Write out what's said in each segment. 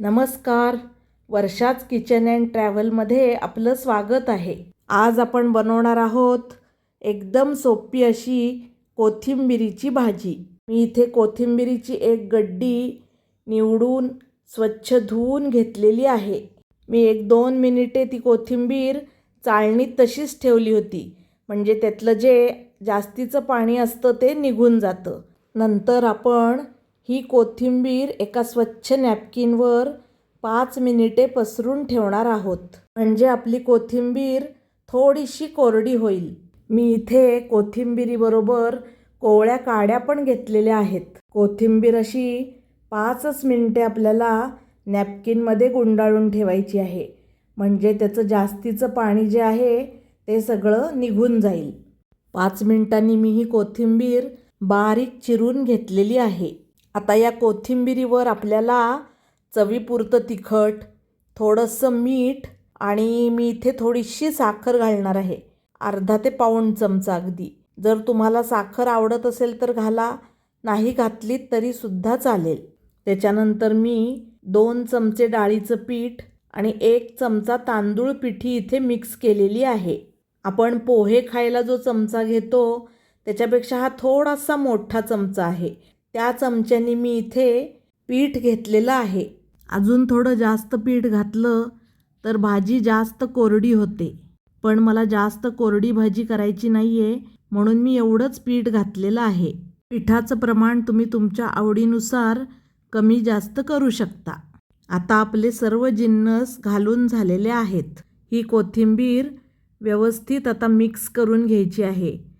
नमस्कार. वर्षाच kitchen and ट्रॅव्हलमध्ये आपलं स्वागत आहे. आज आपण बनवणार आहोत एकदम सोपी अशी कोथिंबिरीची भाजी. मी इथे कोथिंबिरीची एक गड्डी निवडून स्वच्छ धुवून घेतलेली आहे. मी एक दोन मिनिटे ती कोथिंबीर चाळणीत तशीच ठेवली होती. म्हणजे त्यातलं जे जास्तीचं पाणी असतं ते निघून जातं. नंतर आपण ही कोथिंबीर एका स्वच्छ नॅपकिनवर पाच मिनिटे पसरून ठेवणार आहोत. म्हणजे आपली कोथिंबीर थोडीशी कोरडी होईल. मी इथे कोथिंबिरीबरोबर कोवळ्या काड्या पण घेतलेल्या आहेत. कोथिंबीर अशी पाचच मिनटे आपल्याला नॅपकिनमध्ये गुंडाळून ठेवायची आहे. म्हणजे त्याचं जास्तीचं पाणी जे आहे ते सगळं निघून जाईल. पाच मिनिटांनी मी ही कोथिंबीर बारीक चिरून घेतलेली आहे. आता या कोथिंबिरीवर आपल्याला चवीपुरतं तिखट थोडंसं मीठ आणि मी इथे थोडीशी साखर घालणार आहे. अर्धा ते पाऊण चमचा अगदी. जर तुम्हाला साखर आवडत असेल तर घाला नाही घातलीत तरीसुद्धा चालेल. त्याच्यानंतर मी दोन चमचे डाळीचं पीठ आणि एक चमचा तांदूळ पिठी इथे मिक्स केलेली आहे. आपण पोहे खायला जो चमचा घेतो त्याच्यापेक्षा हा थोडासा मोठा चमचा आहे. त्या चमच्याने मी इथे पीठ घेतलेलं आहे. अजून थोडं जास्त पीठ घातलं तर भाजी जास्त कोरडी होते. पण मला जास्त कोरडी भाजी करायची नाही आहे म्हणून मी एवढंच पीठ घातलेलं आहे. पिठाचं प्रमाण तुम्ही तुमच्या आवडीनुसार कमी जास्त करू शकता. आता आपले सर्व जिन्नस घालून झालेले आहेत. ही कोथिंबीर व्यवस्थित आता मिक्स करून घ्यायची आहे.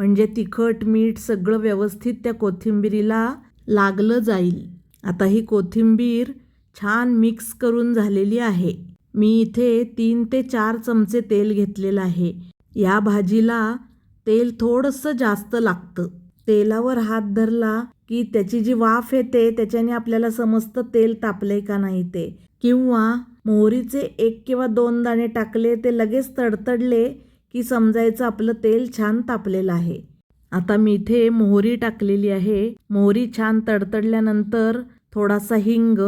म्हणजे तिखट मीठ सगळं व्यवस्थित त्या कोथिंबिरीला लागलं जाईल. आता ही कोथिंबीर छान मिक्स करून झालेली आहे. मी इथे तीन ते चार चमचे तेल घेतलेलं आहे. या भाजीला तेल थोडंसं जास्त लागतं. तेलावर हात धरला की त्याची जी वाफ येते त्याच्याने आपल्याला समजतं तेल तापले का नाही ते. किंवा मोहरीचे एक किंवा दोन दाणे टाकले ते लगेच तडतडले की समजायचं आपलं तेल छान तापलेलं आहे. आता मी इथे मोहरी टाकलेली आहे. मोहरी छान तडतडल्यानंतर थोडासा हिंग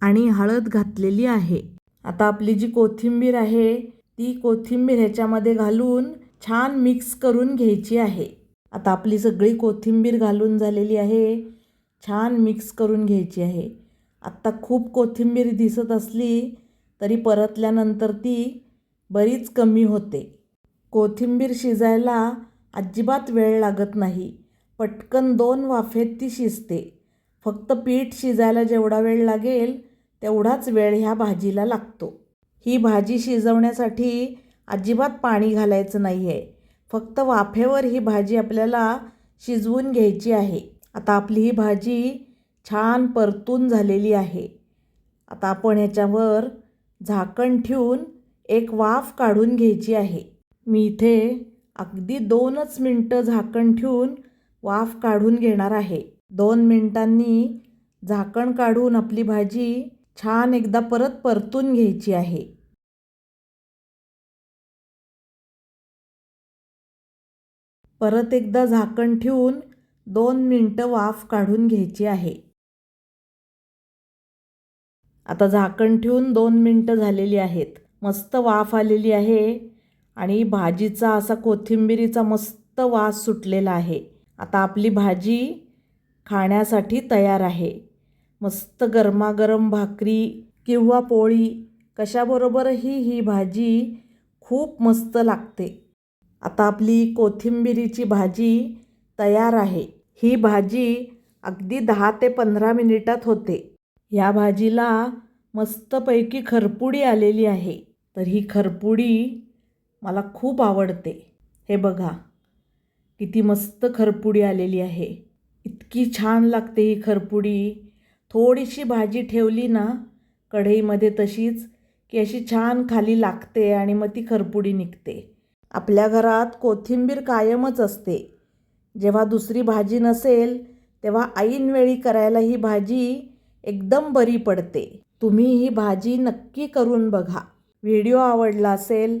आणि हळद घातलेली आहे. आता आपली जी कोथिंबीर आहे ती कोथिंबीर ह्याच्यामध्ये घालून छान मिक्स करून घ्यायची आहे. आता आपली सगळी कोथिंबीर घालून झालेली आहे. छान मिक्स करून घ्यायची आहे. आत्ता खूप कोथिंबीर दिसत असली तरी परतल्यानंतर ती बरीच कमी होते. कोथिंबीर शिजायला अजिबात वेळ लागत नाही. पटकन दोन वाफेत ती शिजते. फक्त पीठ शिजायला जेवढा वेळ लागेल तेवढाच वेळ ह्या भाजीला लागतो. ही भाजी शिजवण्यासाठी अजिबात पाणी घालायचं नाही आहे फक्त वाफेवर ही भाजी आपल्याला शिजवून घ्यायची आहे. आता आपली ही भाजी छान परतून झालेली आहे. आता आपण ह्याच्यावर झाकण ठेवून एक वाफ काढून घ्यायची आहे. मी इथे अगदी दोनच मिनटं झाकण ठेवून वाफ काढून घेणार आहे. दोन मिनटांनी झाकण काढून आपली भाजी छान एकदा परत परतून घ्यायची आहे. परत एकदा झाकण ठेवून दोन मिनटं वाफ काढून घ्यायची आहे. आता झाकण ठेवून दोन मिनटं झालेली आहेत. मस्त वाफ आलेली आहे. आणि भाजीचा असा कोथिंबिरीचा मस्त वास सुटलेला आहे. आता आपली भाजी खाण्यासाठी तयार आहे. मस्त गरमागरम भाकरी किंवा पोळी कशाबरोबरही ही भाजी खूप मस्त लागते. आता आपली कोथिंबिरीची भाजी तयार आहे. ही भाजी अगदी दहा ते पंधरा मिनिटात होते. या भाजीला मस्तपैकी खरपुडी आलेली आहे. तर ही खरपुडी मला खूप आवडते. हे बघा किती मस्त खरपुडी आलेली आहे. इतकी छान लागते ही खरपुडी. थोडीशी भाजी ठेवली ना कढईमध्ये तशीच की अशी छान खाली लागते आणि मग ती खरपुडी निघते. आपल्या घरात कोथिंबीर कायमच असते. जेव्हा दुसरी भाजी नसेल तेव्हा ऐनवेळी करायला ही भाजी एकदम बरी पडते. तुम्ही ही भाजी नक्की करून बघा. व्हिडिओ आवडला असेल